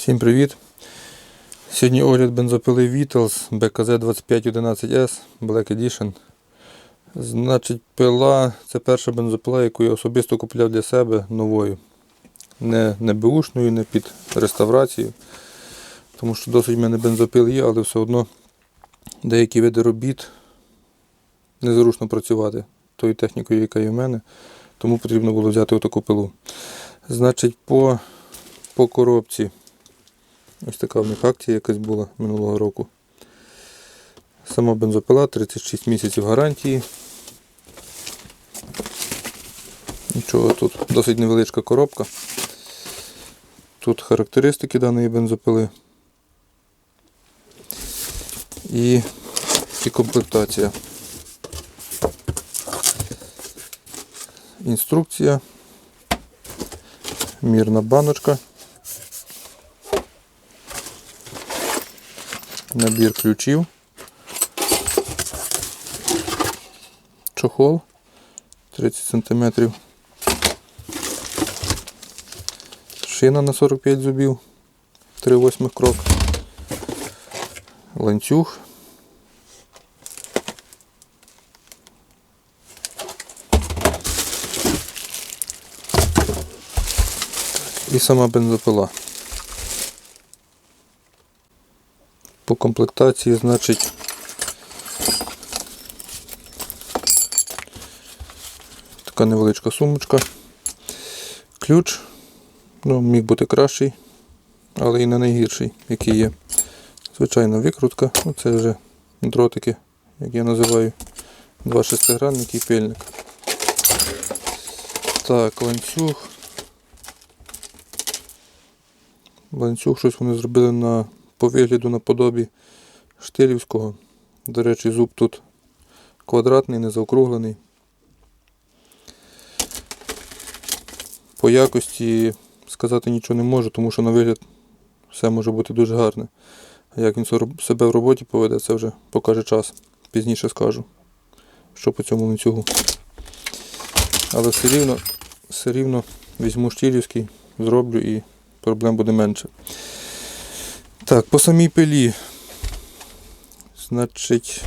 Всім привіт! Сьогодні огляд бензопили Vitals BKZ2511S Black Edition. Значить, пила це перша бензопила, яку я особисто купляв для себе новою. Не, не беушною, не під реставрацію. Тому що досить в мене бензопил є, але все одно деякі види робіт незручно працювати тою технікою, яка є в мене. Тому потрібно було взяти отаку пилу. Значить, по, по коробці. Ось така в них акція якась була минулого року. Сама бензопила, 36 місяців гарантії. Нічого, тут досить невеличка коробка. Тут характеристики даної бензопили. І, і комплектація. Інструкція. Мірна баночка. Набір ключів. Чохол 30 см. Шина на 45 зубів. 3 восьмих крок. Ланцюг. І сама бензопила. По комплектації, значить, така невеличка сумочка. Ключ, ну, міг бути кращий, але і не найгірший, який є. Звичайна викрутка, це вже дротики, як я називаю, два шестигранники і пильник. Так, ланцюг. Ланцюг щось вони зробили на по вигляду наподобі штилівського. До речі, зуб тут квадратний, не заокруглений. По якості сказати нічого не можу, тому що на вигляд все може бути дуже гарне. А як він себе в роботі поведе, це вже покаже час. Пізніше скажу, що по цьому ланцюгу. Але все рівно, все рівно візьму штилівський, зроблю і проблем буде менше. Так, по самій пилі. Значить,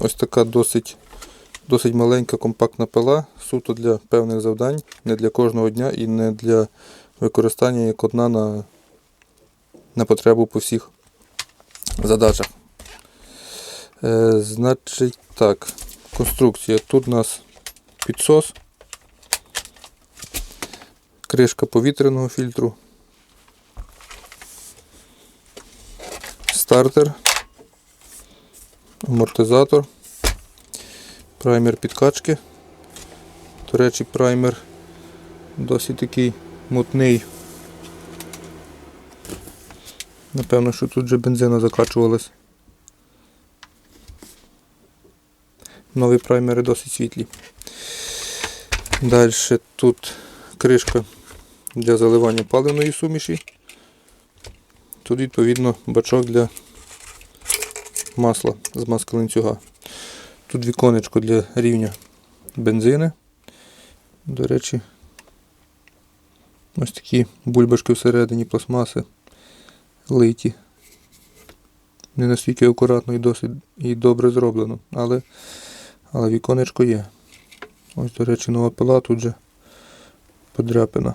ось така досить, досить маленька компактна пила, суто для певних завдань, не для кожного дня і не для використання як одна на, на потребу по всіх задачах. Е, значить так, конструкція. Тут у нас підсос, кришка повітряного фільтру. Стартер, амортизатор, праймер підкачки. До речі, праймер досить такий мутний. Напевно, що тут вже бензина закачувалась. Нові праймери досить світлі. Далі тут кришка для заливання паливної суміші. Тут відповідно бачок для масла з маски ланцюга. Тут віконечко для рівня бензини. До речі, ось такі бульбашки всередині пластмаси литі. Не настільки акуратно і досить і добре зроблено, але, але віконечко є. Ось, до речі, нова пила тут же подряпина.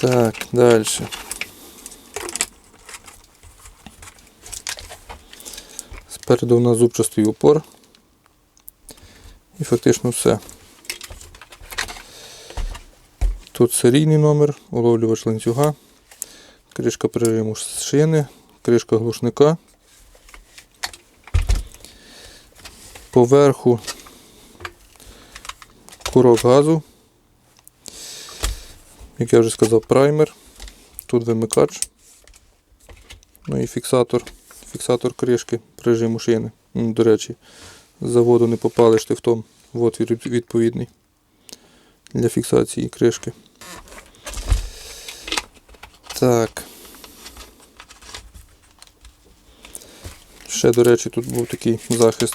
Так, далі. Спереду у нас зубчастий упор. І фактично все. Тут серійний номер, уловлювач ланцюга, кришка прижиму шини, кришка глушника. Поверху курок газу як я вже сказав, праймер. Тут вимикач. Ну і фіксатор. Фіксатор кришки прижиму шини. М, До речі, заводу не попали штифтом. Отвір відповідний для фіксації кришки. Так. Ще, до речі, тут був такий захист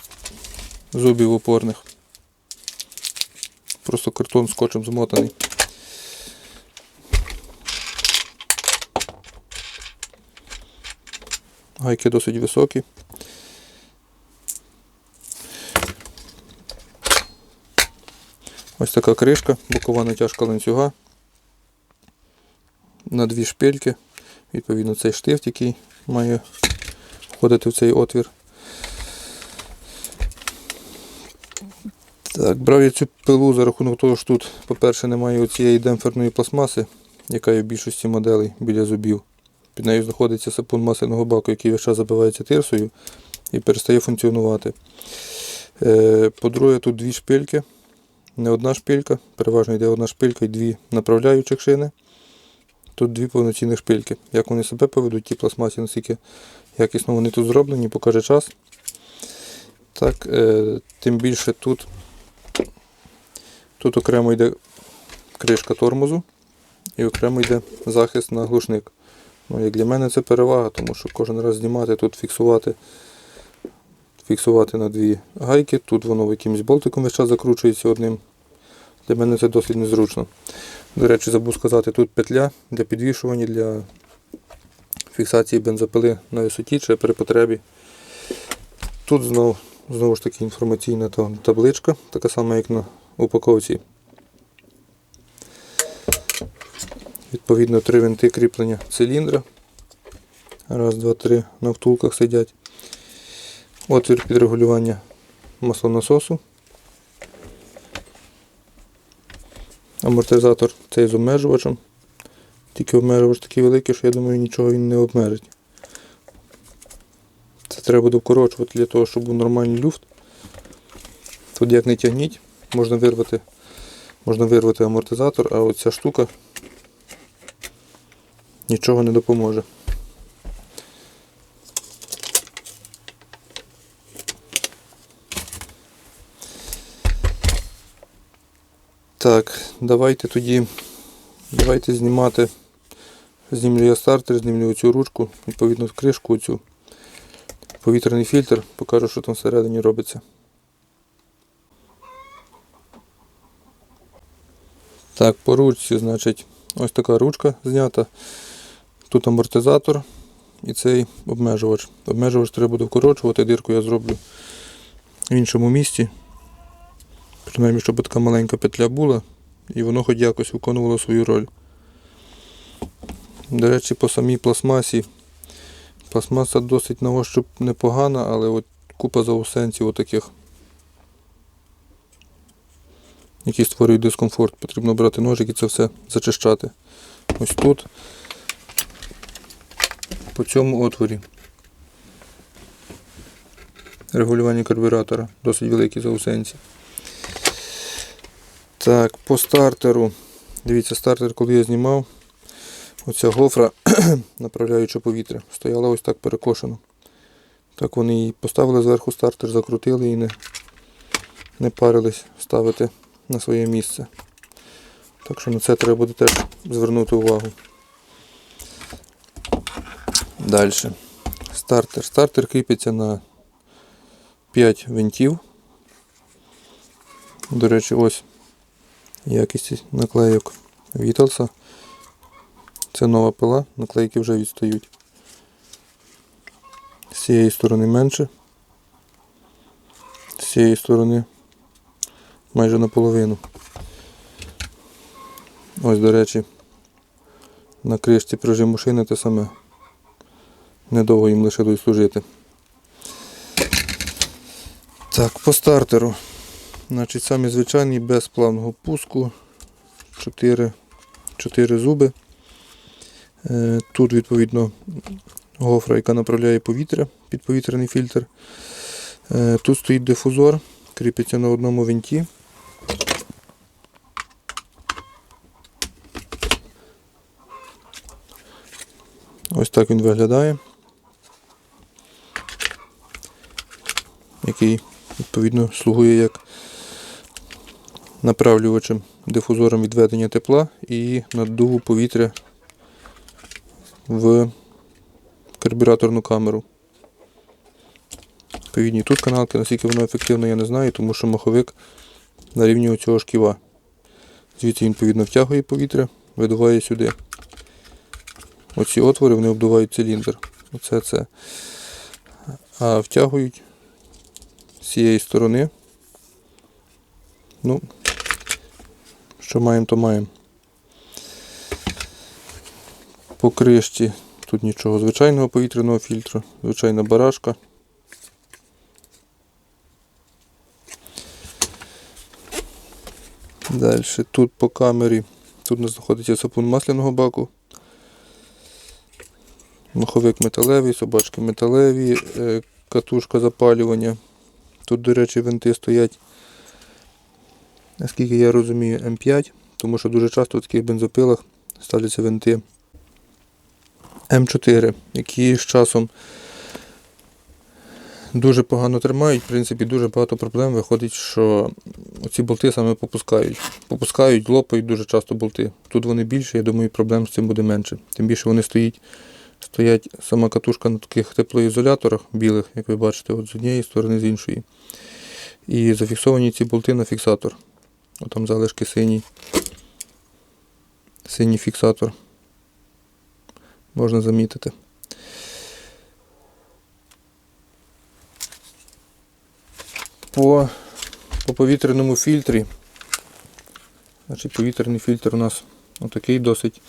зубів опорних. Просто картон скотчем змотаний. Гайки досить високі. Ось така кришка, бокова натяжка ланцюга. На дві шпильки. Відповідно, цей штифт, який має входити в цей отвір. Так, брав я цю пилу за рахунок того, що тут, по-перше, немає цієї демпферної пластмаси, яка є в більшості моделей біля зубів. Під нею знаходиться сапун масляного баку, який весь час забивається тирсою і перестає функціонувати. Е, По-друге, тут дві шпильки. Не одна шпилька, переважно йде одна шпилька і дві направляючих шини. Тут дві повноцінних шпильки. Як вони себе поведуть, ті пластмасі, наскільки якісно вони тут зроблені, покаже час. Так, е, тим більше тут, тут окремо йде кришка тормозу і окремо йде захист на глушник. Ну, як для мене це перевага, тому що кожен раз знімати, тут фіксувати, фіксувати на дві гайки, тут воно якимось болтиком весь час закручується одним. Для мене це досить незручно. До речі, забув сказати, тут петля для підвішування, для фіксації бензопили на висоті чи при потребі. Тут знову, знову ж таки інформаційна табличка, така сама, як на упаковці. Відповідно, три винти кріплення циліндра. Раз, два, три на втулках сидять. Отвір під регулювання маслонасосу. Амортизатор цей з обмежувачем. Тільки обмежувач такий великий, що я думаю, нічого він не обмежить. Це треба буде вкорочувати для того, щоб був нормальний люфт. Тут як не тягніть, можна вирвати, можна вирвати амортизатор, а оця штука нічого не допоможе. Так, давайте тоді давайте знімати. Знімлю я стартер, знімлю цю ручку, відповідно кришку цю, повітряний фільтр, покажу, що там всередині робиться. Так, по ручці, значить, ось така ручка знята. Тут амортизатор і цей обмежувач. Обмежувач треба буде вкорочувати, дирку я зроблю в іншому місці. Принаймні, щоб така маленька петля була і воно хоч якось виконувало свою роль. До речі, по самій пластмасі. Пластмаса досить на ощуп непогана, але от купа заусенців отаких, які створюють дискомфорт. Потрібно брати ножик і це все зачищати. Ось тут, по цьому отворі. Регулювання карбюратора, досить великі заусенці. Так, по стартеру. Дивіться, стартер, коли я знімав, оця гофра, направляюча повітря, стояла ось так перекошено. Так вони її поставили зверху стартер, закрутили і не, не парились ставити на своє місце. Так що на це треба буде теж звернути увагу. Далі. Стартер. Стартер кріпиться на 5 винтів. До речі, ось якість наклейок Вітлса. Це нова пила, наклейки вже відстають. З цієї сторони менше. З цієї сторони майже наполовину. Ось, до речі, на кришці прижиму шини те саме. Недовго їм лишилось служити. Так, по стартеру. Значить, самі звичайні без плавного пуску. 4, 4 зуби. Е, Тут, відповідно, гофра, яка направляє повітря під повітряний фільтр. Е, Тут стоїть дифузор, кріпиться на одному винті. Ось так він виглядає. Який, відповідно, слугує як направлювачем дифузором відведення тепла і наддуву повітря в карбюраторну камеру. Відповідні тут каналки, наскільки воно ефективно, я не знаю, тому що маховик на рівні цього шківа. Звідси він відповідно втягує повітря, видуває сюди. Оці отвори вони обдувають циліндр. Оце це. А втягують з цієї сторони. Ну, що маємо, то маємо. По кришці тут нічого. Звичайного повітряного фільтру, звичайна барашка. Далі тут по камері. Тут у нас знаходиться сапун масляного баку. Маховик металевий, собачки металеві, е, катушка запалювання. Тут, до речі, винти стоять, наскільки я розумію, М5, тому що дуже часто в таких бензопилах ставляться винти М4, які з часом дуже погано тримають. В принципі, дуже багато проблем виходить, що ці болти саме попускають. Попускають, лопають дуже часто болти. Тут вони більше, я думаю, проблем з цим буде менше. Тим більше вони стоять, стоять сама катушка на таких теплоізоляторах білих, як ви бачите, от з однієї сторони, з іншої. І зафіксовані ці болти на фіксатор. От там залишки синій. Синій фіксатор. Можна замітити. По, по повітряному фільтрі. Значить, повітряний фільтр у нас отакий досить,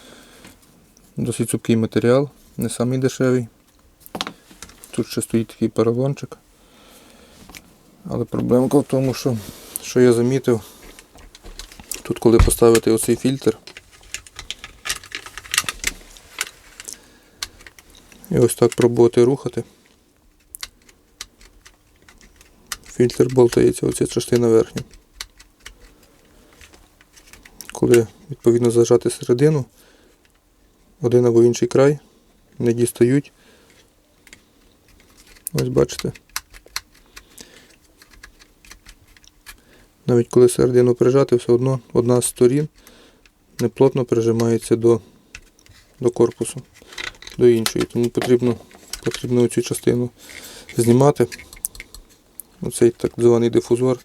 досить цупкий матеріал, не самий дешевий. Тут ще стоїть такий поролончик. Але проблемка в тому, що, що я замітив, тут коли поставити оцей фільтр, і ось так пробувати рухати, фільтр болтається, оця частина верхня. Коли відповідно зажати середину, один або інший край не дістають. Ось бачите. Навіть коли середину прижати, все одно одна з сторін неплотно прижимається до, до корпусу, до іншої. Тому потрібно, потрібно цю частину знімати. Оцей так званий дифузор,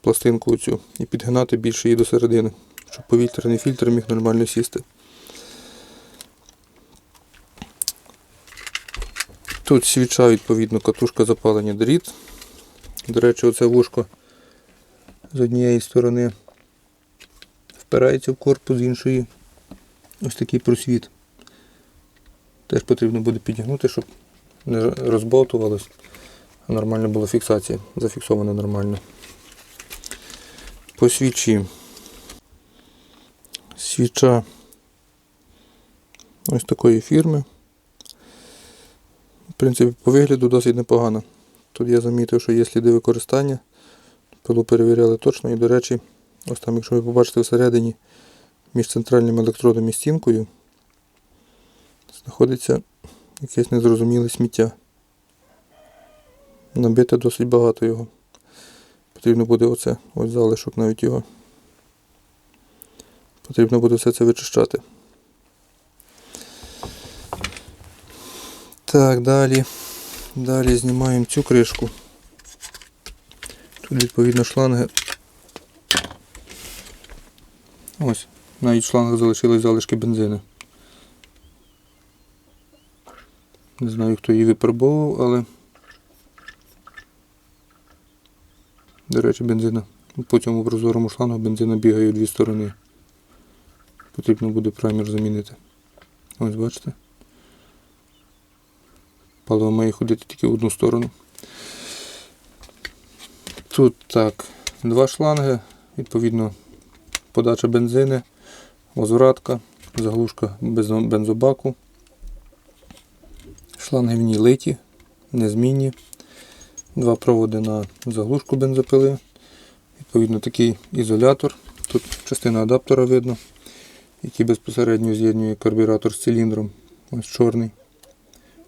пластинку оцю, і підгинати більше її до середини, щоб повітряний фільтр міг нормально сісти. Тут свіча, відповідно, катушка запалення дріт. До речі, оце вушко з однієї сторони впирається в корпус, з іншої ось такий просвіт. Теж потрібно буде підігнути, щоб не розболтувалось, а нормально була фіксація, зафіксована нормально. По свічі. Свіча ось такої фірми. В принципі, по вигляду досить непогано. Тут я замітив, що є сліди використання. Пилу перевіряли точно і, до речі, ось там, якщо ви побачите всередині між центральним електродом і стінкою, знаходиться якесь незрозуміле сміття. Набите досить багато його. Потрібно буде оце, ось залишок навіть його. Потрібно буде все це вичищати. Так, далі. Далі знімаємо цю кришку. Тут відповідно шланги. Ось, навіть в шлангах залишились залишки бензину. Не знаю, хто її випробовував, але до речі, бензина. По цьому прозорому шлангу бензина бігає у дві сторони. Потрібно буде праймер замінити. Ось бачите. Паливо має ходити тільки в одну сторону. Тут так, два шланги, відповідно, подача бензини, возвратка, заглушка бензобаку. Шланги в ній литі, незмінні. Два проводи на заглушку бензопили. Відповідно, такий ізолятор. Тут частина адаптера видно, який безпосередньо з'єднує карбюратор з циліндром. Ось чорний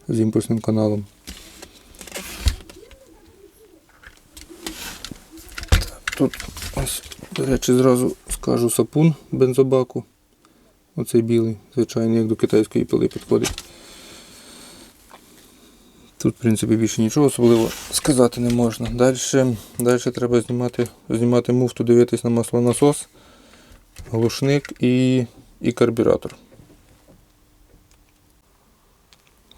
з імпульсним каналом. Тут ось, до речі, зразу скажу сапун бензобаку. Оцей білий, звичайний, як до китайської пили підходить. Тут, в принципі, більше нічого особливо сказати не можна. Далі, далі треба знімати, знімати муфту, дивитись на маслонасос, глушник і, і карбюратор.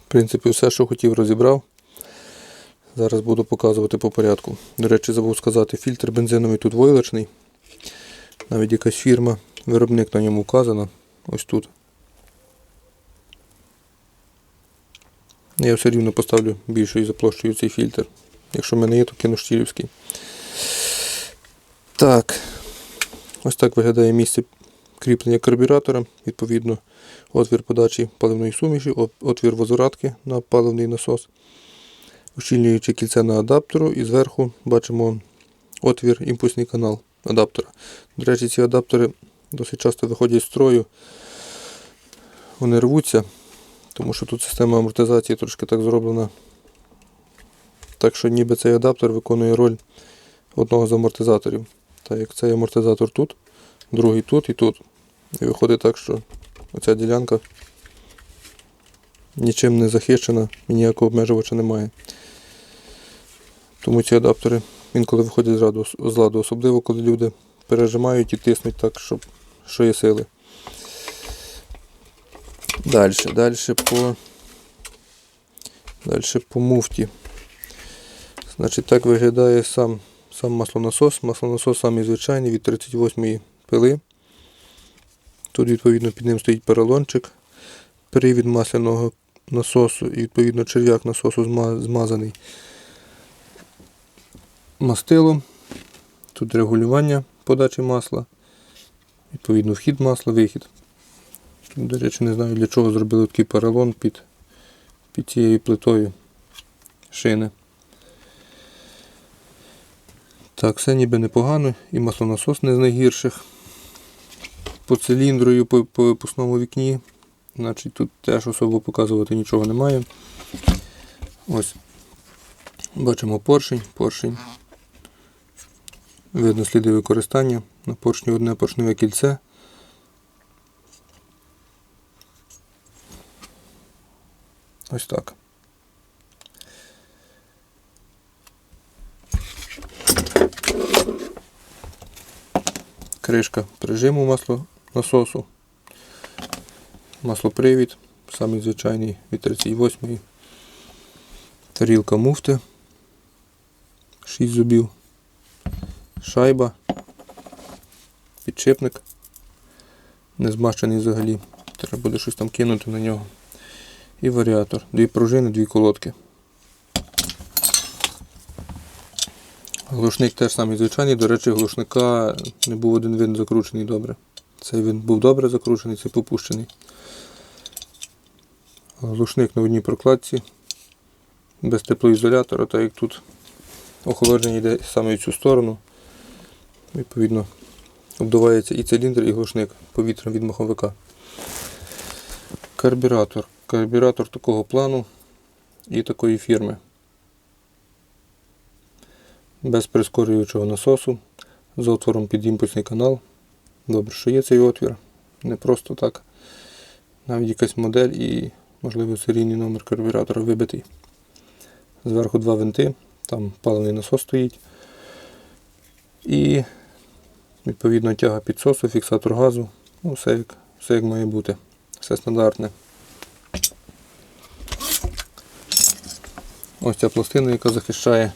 Принципі, все, що хотів, розібрав. Зараз буду показувати по порядку. До речі, забув сказати, фільтр бензиновий тут войлочний. Навіть якась фірма, виробник на ньому вказано. Ось тут. Я все рівно поставлю більшою за площею цей фільтр. Якщо в мене є, то кину штілівський. Так. Ось так виглядає місце кріплення карбюратора. Відповідно, отвір подачі паливної суміші, отвір возвратки на паливний насос, ущільнююче кільце на адаптеру і зверху бачимо отвір імпульсний канал адаптера. До речі, ці адаптери досить часто виходять з строю. Вони рвуться, тому що тут система амортизації трошки так зроблена. Так що ніби цей адаптер виконує роль одного з амортизаторів. Так як цей амортизатор тут, другий тут і тут. І виходить так, що оця ділянка нічим не захищена і ніякого обмежувача немає. Тому ці адаптери інколи виходять з ладу, особливо коли люди пережимають і тиснуть так, щоб що є сили. Далі, далі по, далі по муфті. Значить, так виглядає сам, сам маслонасос. Маслонасос самий звичайний від 38-ї пили. Тут, відповідно, під ним стоїть поролончик. Привід масляного насосу і, відповідно, черв'як насосу змазаний мастилом. Тут регулювання подачі масла. Відповідно, вхід масла, вихід. До речі, не знаю для чого зробили такий поролон під, під цією плитою шини. Так, все ніби непогано і маслонасос не з найгірших. По циліндрою, по, випускному вікні. Значить, тут теж особо показувати нічого немає. Ось. Бачимо поршень, поршень. Видно сліди використання. На поршні одне поршневе кільце. Ось так. Кришка прижиму масло насосу. Маслопривід, самий звичайний від 38 Тарілка муфти. 6 зубів. Шайба. Підшипник. Не змащений взагалі. Треба буде щось там кинути на нього. І варіатор. Дві пружини, дві колодки. Глушник теж самий звичайний. До речі, глушника не був один вин закручений добре. Цей він був добре закручений, цей попущений. Глушник на одній прокладці. Без теплоізолятора, так як тут охолодження йде саме в цю сторону. Відповідно, обдувається і циліндр, і глушник повітрям від маховика. Карбюратор. Карбюратор такого плану і такої фірми. Без прискорюючого насосу, з отвором під імпульсний канал. Добре, що є цей отвір. Не просто так. Навіть якась модель і, можливо, серійний номер карбюратора вибитий. Зверху два винти, там паливний насос стоїть. І відповідно тяга підсосу, фіксатор газу. Ну, все як, все як має бути. Все стандартне. Ось ця пластина, яка захищає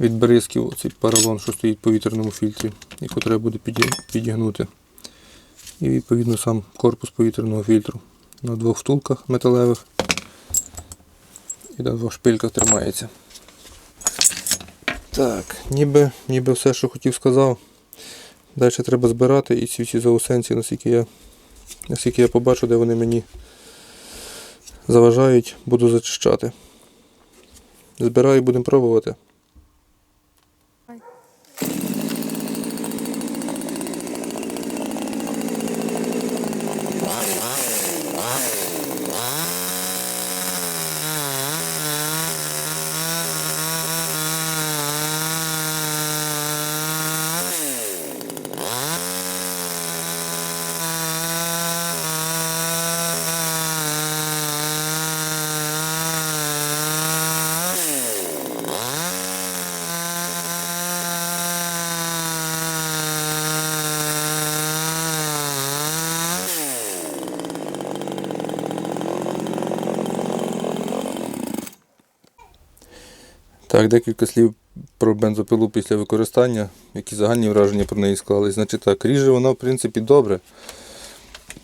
від бризків цей поролон, що стоїть в повітряному фільтрі, яку треба буде підігнути. І відповідно сам корпус повітряного фільтру. На двох втулках металевих і на двох шпильках тримається. Так, ніби, ніби все, що хотів, сказав. Далі треба збирати і ці всі заусенці, наскільки я, наскільки я побачу, де вони мені заважають, буду зачищати. Збираю, будемо пробувати. Так, декілька слів про бензопилу після використання, які загальні враження про неї склались. Значить так, ріже вона, в принципі, добре.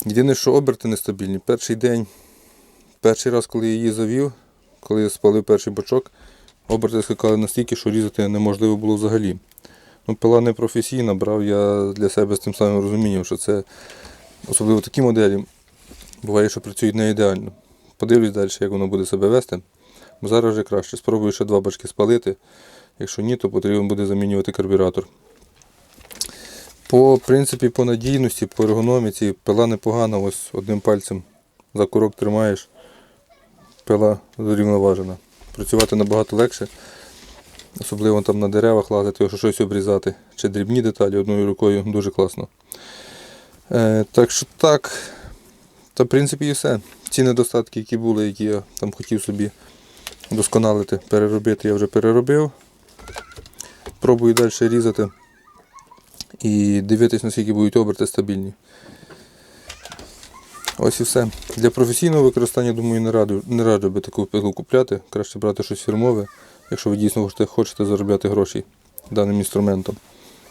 Єдине, що оберти нестабільні. Перший день, перший раз, коли я її завів, коли я спалив перший бочок, оберти скакали настільки, що різати неможливо було взагалі. Ну, пила не професійна, брав я для себе з тим самим розумінням, що це особливо такі моделі. Буває, що працюють не ідеально. Подивлюсь далі, як воно буде себе вести. Зараз вже краще. Спробую ще два бачки спалити. Якщо ні, то потрібно буде замінювати карбюратор. По принципі, по надійності, по ергономіці, пила непогана, ось одним пальцем за курок тримаєш, пила зрівноважена. Працювати набагато легше, особливо там на деревах лазити, якщо щось обрізати, чи дрібні деталі одною рукою дуже класно. Е, так що так, та в принципі і все. Ці недостатки, які були, які я там хотів собі досконалити, переробити, я вже переробив. Пробую далі різати і дивитись, наскільки будуть оберти стабільні. Ось і все. Для професійного використання, думаю, не раджу, не раджу би таку пилу купляти. Краще брати щось фірмове, якщо ви дійсно хочете, заробляти гроші даним інструментом.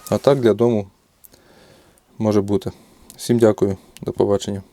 А так для дому може бути. Всім дякую, до побачення.